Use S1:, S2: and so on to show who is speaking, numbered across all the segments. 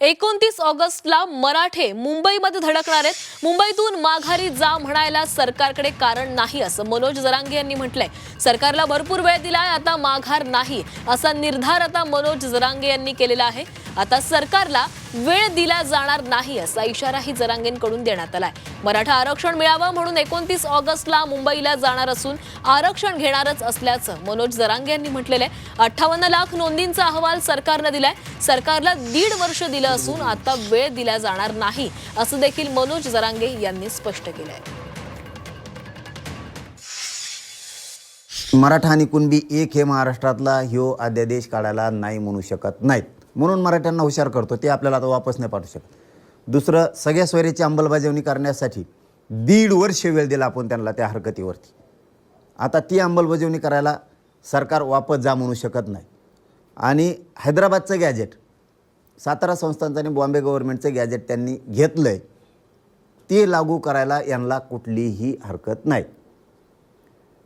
S1: एकोणतीस ऑगस्टला मराठे मुंबईमध्ये धडकणार आहेत. मुंबईतून माघारी जा म्हणायला सरकारकडे कारण नाही असं मनोज जरांगे यांनी म्हटलंय. सरकारला भरपूर वेळ दिलाय आता माघार नाही असा निर्धार आता मनोज जरांगे यांनी केलेला आहे. आता सरकारला वेळ दिला जाणार नाही असा इशाराही जरांगेंकडून देण्यात आलाय. मराठा आरक्षण मिळावं म्हणून एकोणतीस ऑगस्टला मुंबईला जाणार असून आरक्षण घेणारच असल्याचं मनोज जरांगे यांनी म्हटलेलं आहे. अठ्ठावन्न लाख नोंदींचा अहवाल सरकारनं दिलाय. सरकारला दीड वर्ष दिलं असून आता वेळ दिला जाणार नाही असं देखील मनोज जरांगे यांनी स्पष्ट केलंय.
S2: मराठा आणि कुणबी एक हे महाराष्ट्रातला ह्यो अध्यादेश काढायला नाही म्हणू शकत नाहीत. म्हणून मराठ्यांना हुशार करतो ते आपल्याला आता वापस नाही पाठवू शकत. दुसरं सगळ्या सोयरीची अंमलबजावणी करण्यासाठी दीड वर्ष वेळ दिला आपण त्यांना त्या हरकतीवरती. आता ती अंमलबजावणी करायला सरकार वापस जा म्हणू शकत नाही. आणि हैदराबादचं गॅजेट सातारा संस्थांचं आणि बॉम्बे गव्हर्नमेंटचं गॅजेट त्यांनी घेतलं आहे ते लागू करायला यांना कुठलीही हरकत नाही.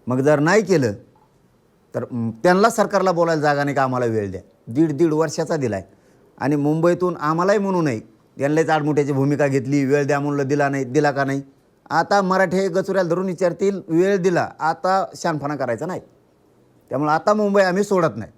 S2: मग जर नाही केलं तर त्यांना सरकारला बोलायला जागा नाही का आम्हाला वेळ द्या. दीड दीड वर्षाचा दिला आहे आणि मुंबईतून आम्हालाही म्हणू नाही यांनाच आडमुठ्याची भूमिका घेतली वेळ द्या म्हणलं दिला नाही दिला का नाही? आता मराठे गचुऱ्याला धरून विचारतील वेळ दिला आता शानपणा करायचा नाही. त्यामुळे आता मुंबई आम्ही सोडत नाही.